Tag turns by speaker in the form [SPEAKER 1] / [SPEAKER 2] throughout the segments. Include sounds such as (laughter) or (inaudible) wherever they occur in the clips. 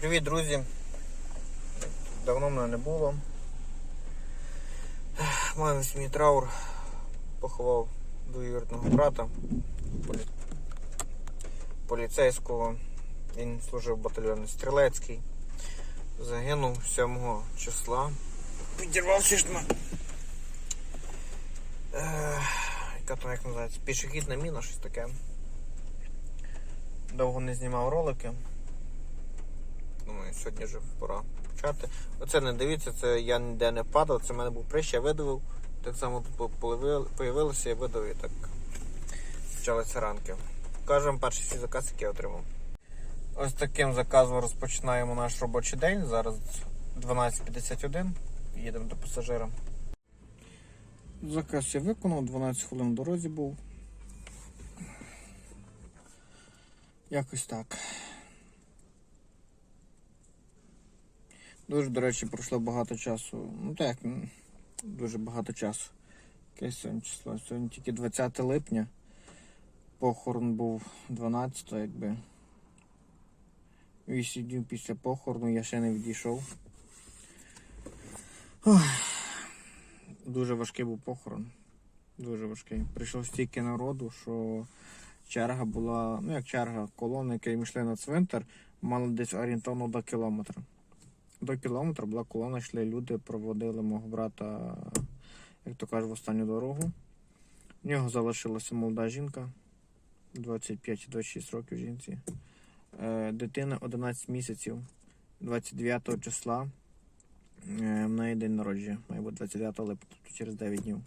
[SPEAKER 1] Привіт, друзі. Давно мене не було. Маю свій траур. Поховав двоюрідного брата полі... поліцейського. Він служив в батальйоні Стрілецький. Загинув 7 числа. Підірвався ж на. Е, яка там як називається? Пішохідна міна, щось таке. Довго не знімав ролики. Думаю, сьогодні вже пора почати. Оце не дивіться, це я ніде не падав, це в мене був прищ, я видавив. Так само тут появилося, я видав і так почалися ранки. Покажемо перший свій заказ, який я отримав. Ось таким заказом розпочинаємо наш робочий день. Зараз 12.51. Їдемо до пасажира. Заказ я виконав, 12 хвилин в дорозі був. Якось так. Дуже, до речі, пройшло багато часу. Ну так, дуже багато часу. Яке сьогодні число? Сьогодні тільки 20 липня. Похорон був 12, якби. 8 днів після похорону я ще не відійшов. Ох. Дуже важкий був похорон. Дуже важкий. Прийшло стільки народу, що черга була, ну як черга, колони, які йшли на цвинтар, мали десь орієнтовно до кілометра. До кілометра була колона, йшли люди, проводили мого брата, як то кажуть, в останню дорогу. В нього залишилася молода жінка, 25-26 років жінці. Е, Дитина 11 місяців, 29 числа. Е, В неї день народження, має бути 29 липня, тобто через 9 днів.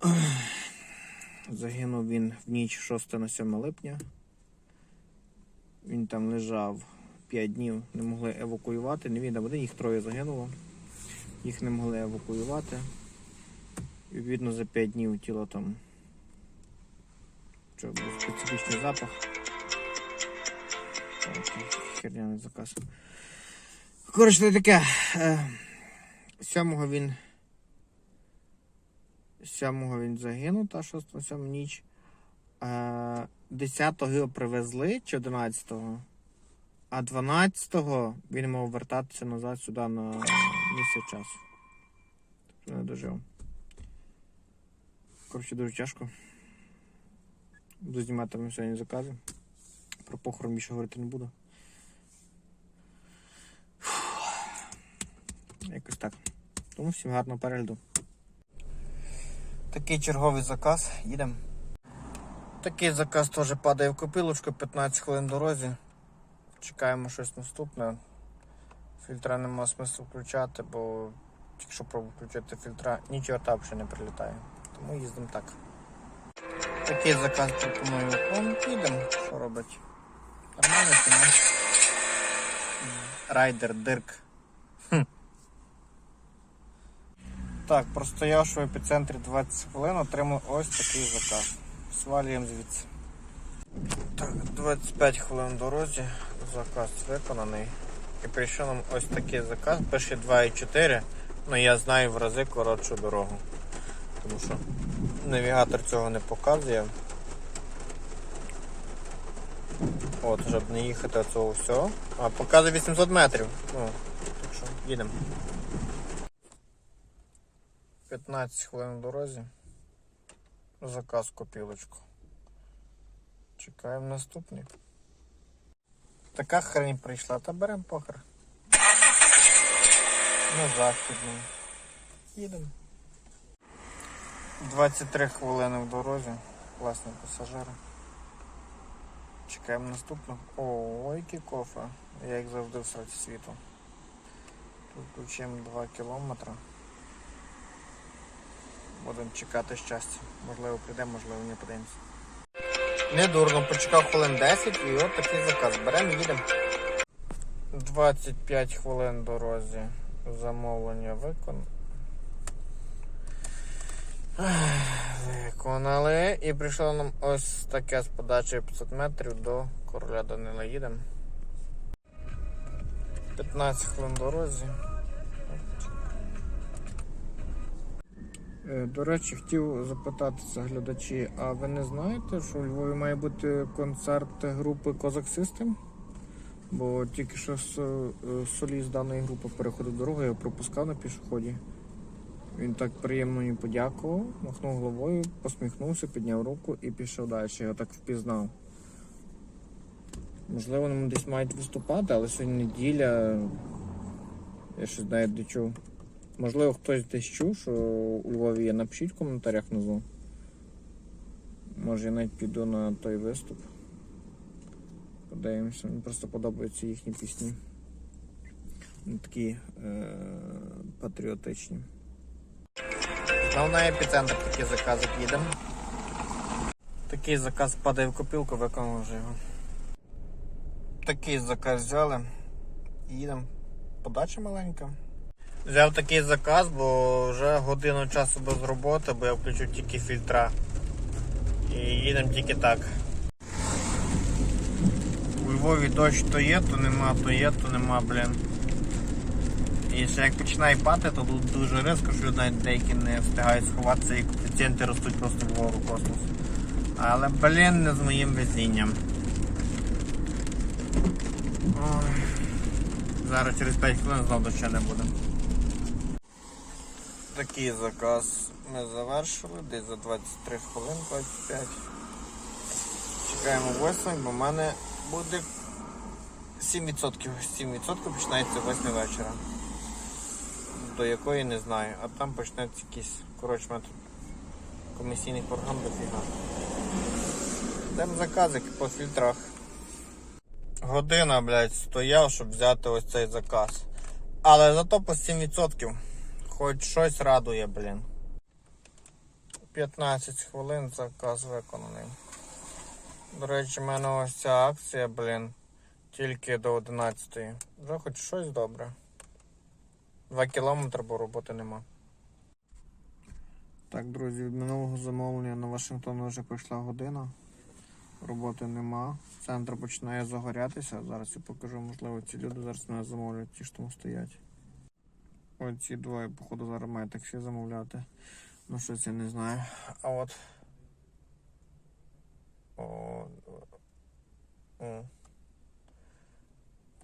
[SPEAKER 1] (clears throat) Загинув він в ніч 6 на 7 липня. Він там лежав 5 днів, не могли евакуювати. Не а один, їх троє загинуло. Їх не могли евакуювати. І, Відповідно, за 5 днів тіло там. Що був специфічний запах. Херняний заказ. Коротше, таке. Е, Сьомого він. Сьомого він загинув, та 6 на 7 ніч. Е, 10-го його привезли чи 11-го. А 12-го він мав вертатися назад сюди на місце часу. Не дожив. Коротше, дуже тяжко. Буду знімати вам сьогодні закази. Про похорон більше говорити не буду. Якось так. Тому всім гарного перегляду. Такий черговий заказ, їдемо. Такий заказ теж падає в копилочку, 15 хвилин дорозі. Чекаємо щось наступне. Фільтра нема смислу включати, бо якщо пробую включити фільтра, нічого там ще не прилітає. Тому їздимо так. Такий заказ пропоную вам. Їдемо, що робить. Нормально ціна. Райдер Дирк. Хм. Так, простоявши в епіцентрі 20 хвилин, отримав ось такий заказ. Свалюємо звідси. Так, 25 хвилин в дорозі, заказ виконаний. І прийшов нам ось такий заказ, пише 2,4, але я знаю в рази коротшу дорогу. Тому що навігатор цього не показує. От, щоб не їхати оцього всього. А показує 800 метрів. Ну, так що їдемо. 15 хвилин в дорозі. Заказ копілочку. Чекаємо наступний. Така хрень прийшла, та беремо похер. На західну. Їдемо. 23 хвилини в дорозі. Класні пасажири. Чекаємо наступного. О, який кофе. Я як завжди в сраці світу. Тут включимо 2 кілометри. Будемо чекати щастя. Можливо прийде, можливо не подивимося. Не дурно, почекав хвилин 10 і от такий заказ. Беремо їдемо. 25 хвилин дорозі. Замовлення викон... Виконали. І прийшло нам ось таке з подачею 500 метрів до короля Данила. Їдемо. 15 хвилин дорозі. До речі, хотів запитатися глядачі, а ви не знаєте, що у Львові має бути концерт групи Козак System? Бо тільки що е, соліст даної групи переходив дорогу, я пропускав на пішоході. Він так приємно мені подякував, махнув головою, посміхнувся, підняв руку і пішов далі. Я так впізнав. Можливо, вони десь мають виступати, але сьогодні неділя. Я щось навіть не чув. Можливо, хтось десь чув, що у Львові є. Напишіть в коментарях внизу. Може я навіть піду на той виступ. Подивимося, мені просто подобаються їхні пісні. Вони такі е- патріотичні. Знову на епіцентр такий заказик їдемо. Такий заказ падає в копілку, виконав вже його. Такий заказ взяли. Їдемо. Подача маленька. Взяв такий заказ, бо вже годину часу без роботи, бо я включив тільки фільтра. І їдемо тільки так. У Львові дощ то є, то нема, то є, то нема, блін. І ще як починає пати, то тут дуже різко, що навіть деякі не встигають сховатися і коефіцієнти ростуть просто вгору космос. Але, блін, не з моїм везінням. Зараз через 5 хвилин знову дощу не буде. Такий заказ ми завершили, десь за 23 хвилин, 25. Чекаємо 8, бо в мене буде 7%. 7% починається 8 вечора. До якої не знаю. А там почнеться якийсь, коротше, метод комісійний програм дофіга. Йдемо заказики по фільтрах. Година, блядь, стояв, щоб взяти ось цей заказ. Але зато по 7%. Хоч щось радує, блін. 15 хвилин заказ виконаний. До речі, в мене ось ця акція, блін, тільки до 11. Вже хоч щось добре. 2 кілометри, бо роботи нема. Так, друзі, від минулого замовлення на Вашингтон вже пройшла година. Роботи нема. Центр починає загорятися. Зараз я покажу, можливо, ці люди зараз мене замовлять, ті, що там стоять. Оці двоє, походу, зараз мають таксі замовляти. Ну щось я не знаю. А от. О, о.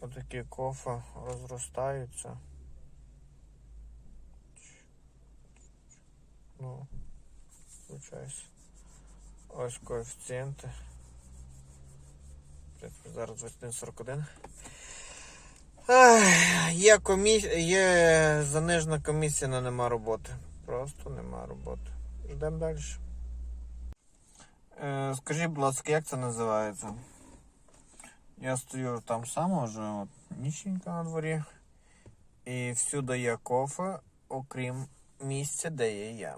[SPEAKER 1] Отакі кофе розростаються. Ну, вибачаюсь. Ось коефіцієнти. Зараз 21.41. Є комісія, є занижена комісія, але нема роботи. Просто нема роботи. Йдемо далі. Е, скажіть, будь ласка, як це називається? Я стою там само вже, от ніченька на дворі. І всюди є кофе, окрім місця, де є я.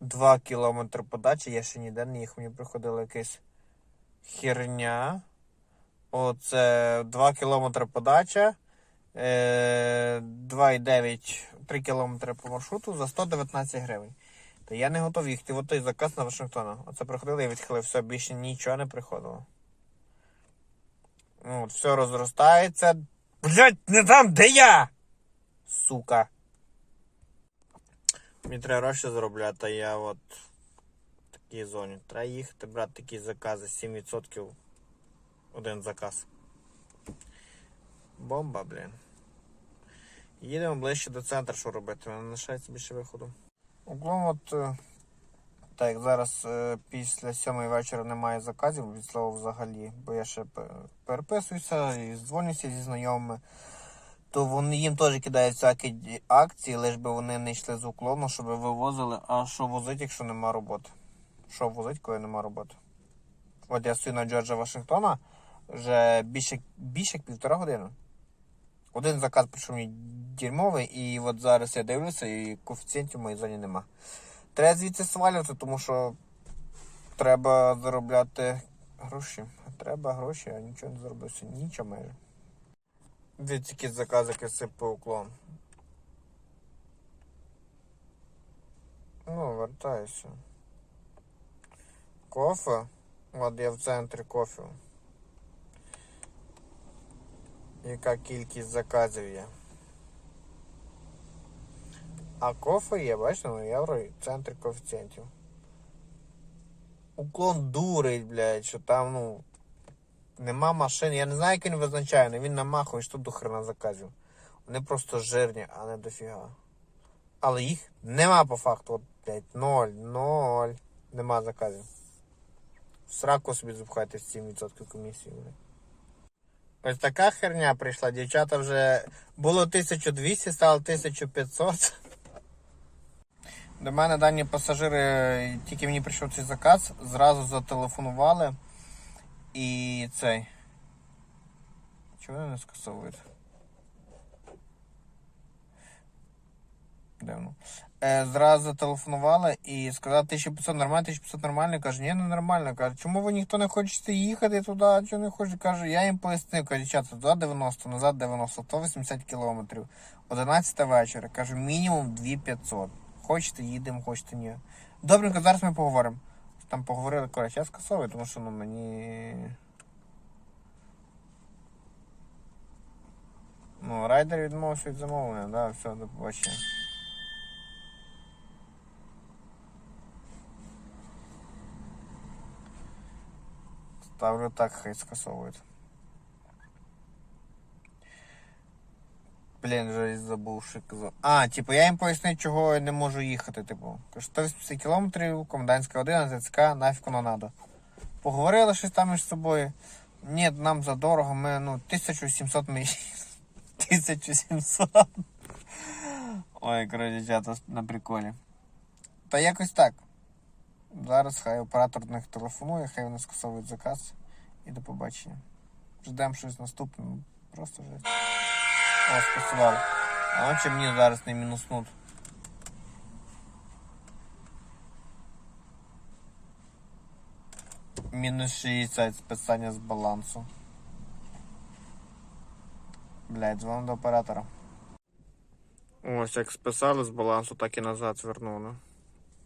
[SPEAKER 1] Два кілометри подачі, я ще ніде не їх, мені приходила якась херня. Оце 2 кілометри подача, е, 2,9, 3 кілометри по маршруту за 119 гривень. Та я не готовий їхати в той заказ на Вашингтона. Оце приходили, я відхилив, все, більше нічого не приходило. Ну, От, все розростається. Блять, не там, де я! Сука. Мені треба гроші заробляти, а я от в такій зоні. Треба їхати брати такі закази 7% один заказ. Бомба, блін. Їдемо ближче до центру, що робити. Не лишається більше виходу. Углом от. е, Так, як зараз е, після сьомої вечора немає заказів від слова взагалі, бо я ще переписуюся і дзвонюся зі знайомими, то вони їм теж кидають всякі акції, лиш би вони не йшли з уклону, щоб вивозили, а що возить, якщо нема роботи. Що возить, коли нема роботи? От я стою на Джорджа Вашингтона вже більше, більше як півтора години. Один заказ прийшов мені дерьмовий, і от зараз я дивлюся, і коефіцієнтів в моїй зоні нема. Треба звідси свалювати, тому що треба заробляти гроші. Треба гроші, а нічого не заробився. Нічого майже. Від які заказики сипу уклон. Ну, вертаюся. Кофе. От я в центрі кофе. Яка кількість заказів є? А кофе є, бачите, на євро і в центрі коефіцієнтів. Уклон дурить, блядь, що там, ну, Нема машин. Я не знаю, як він визначає, але він намахує, що до хрена заказів. Вони просто жирні, а не дофіга. Але їх нема по факту. От, блядь, ноль, ноль. Нема заказів. Сраку собі запхайте з 7% комісії. блядь. Ось така херня прийшла. Дівчата вже було 1200, стало 1500. До мене дані пасажири, тільки мені прийшов цей заказ, зразу зателефонували. І цей. Чого вони не скасовують? Дивно. Е, зразу зателефонували і сказали 1500 нормально, 1500 нормально. Каже, ні, не нормально. Каже, чому ви ніхто не хочете їхати туди? Чого не хочете? Каже, я їм пояснив, каже, дівчата, туди 90, назад 90, 180 кілометрів. 11 вечора. Кажу, мінімум 2500. Хочете, їдемо, хочете, ні. Добренько, зараз ми поговоримо. Там поговорили, коротше, я скасовую, тому що ну мені. Ну, райдер відмовився від замовлення, да, все, до побачення. Ставлю так, хай скасовують. Блін, вже забув, що казав. А, типу, я їм пояснив, чого я не можу їхати. Типу, Кажу, 180 кілометрів, комендантська година, ЗЦК, нафіг воно надо. Поговорили щось там між собою. Ні, нам задорого, ми ну 1700 ми. 1700. (laughs) Ой, коротше, дівчата на приколі. Та якось так. Зараз хай оператор до них телефонує, хай вони скасовують заказ. І до побачення. Ждемо щось наступне. Просто жесть. О, скасували. А чи мені зараз не мінуснуть. Мінус 60 списання з балансу. Блять, дзвоню до оператора. Ось як списали з балансу, так і назад звернули.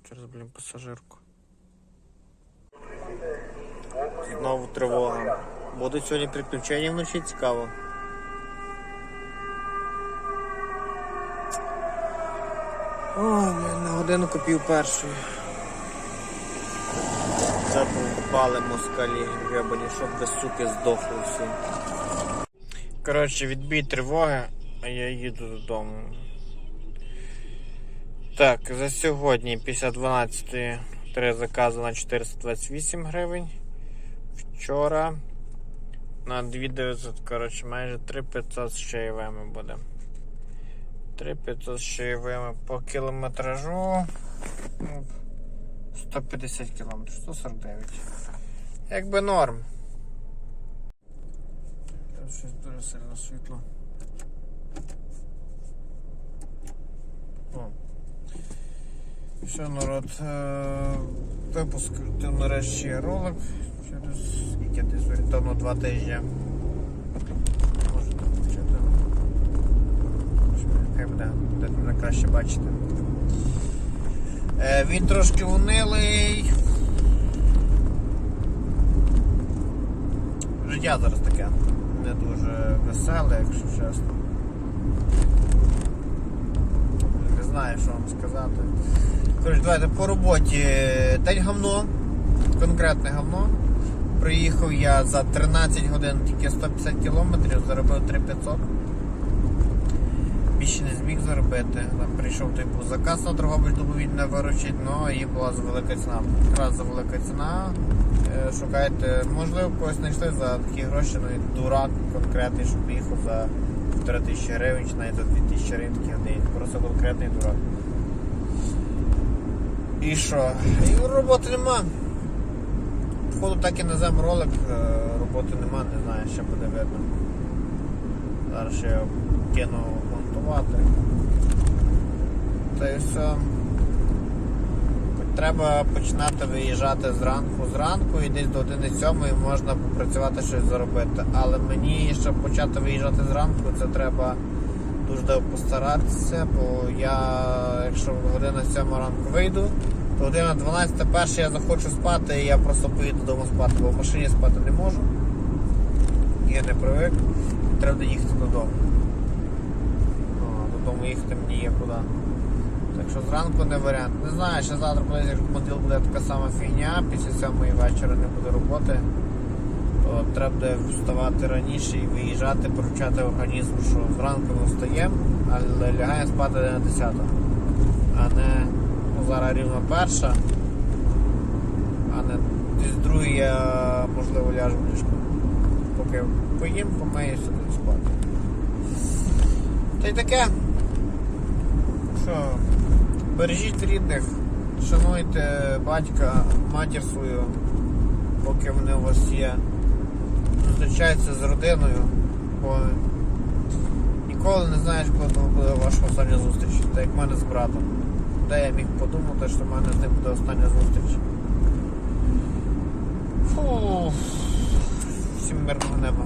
[SPEAKER 1] Через, блін, пасажирку. Знову тривога. Буде сьогодні приключення вночі цікаво. Ой, на годину купив першої. Задовбали москалі, гребані, щоб без суки здохли всі. Коротше, відбій тривоги, а я їду додому. Так, за сьогодні після 12 три закази на 428 гривень. Вчора на 2900, коротше, майже 3500 з чаєвими буде. 3500 з чаєвими по кілометражу. ну, 150 кілометрів, 149. Якби норм. Щось дуже сильно світло. О. Що, народ, е, випустив нарешті ролик через скільки десь орієнтовно два тижні. Можете включити. Що, Хай буде, де мене краще бачити. Е, Він трошки унилий. Життя зараз таке не дуже веселе, якщо чесно. Не знаю, що вам сказати. Коротше, давайте по роботі день гавно, конкретне гавно. Приїхав я за 13 годин тільки 150 кілометрів, заробив 3500. Більше не зміг заробити. Там прийшов типу заказ на Дрогобич добровільно виручить, але її була за велика ціна. Якраз за велика ціна. Е, Шукайте, можливо, когось знайшли за такі гроші, ну і дурак конкретний, що поїхав за 4 тисячі гривень, чи навіть за 2 тисячі гривень один. Просто конкретний дурак. І що? І роботи нема. Походу так і назем ролик, е, роботи нема, не знаю, що буде видно. Зараз ще кину монтувати. Та й все. Треба починати виїжджати зранку зранку і десь до 1.07 можна попрацювати щось заробити. Але мені, щоб почати виїжджати зранку, це треба дуже постаратися, бо я, якщо година 7 ранку вийду, то година 12 перше я захочу спати, і я просто поїду додому спати, бо в машині спати не можу. Я не привик, треба їхати додому. О, додому їхати мені є куди. Так що зранку не варіант. Не знаю, що завтра буде, як в буде така сама фігня, після сьомої вечора не буде роботи. то треба буде вставати раніше і виїжджати, поручати організму, що зранку ми встаємо, але лягаємо спати на 10. А не ну, зараз рівно перша, а не десь другий я можливо ляжу в ліжко. Поки поїм, помиюся, й спати. Та й таке. Що, бережіть рідних, шануйте батька, матір свою, поки вони у вас є. Зустрічайтеся з родиною, бо ніколи не знаєш, коли буде ваша остання зустріч. Так як в мене з братом. Де я міг подумати, що в мене з ним буде остання зустріч. Фу. Всім мирного неба.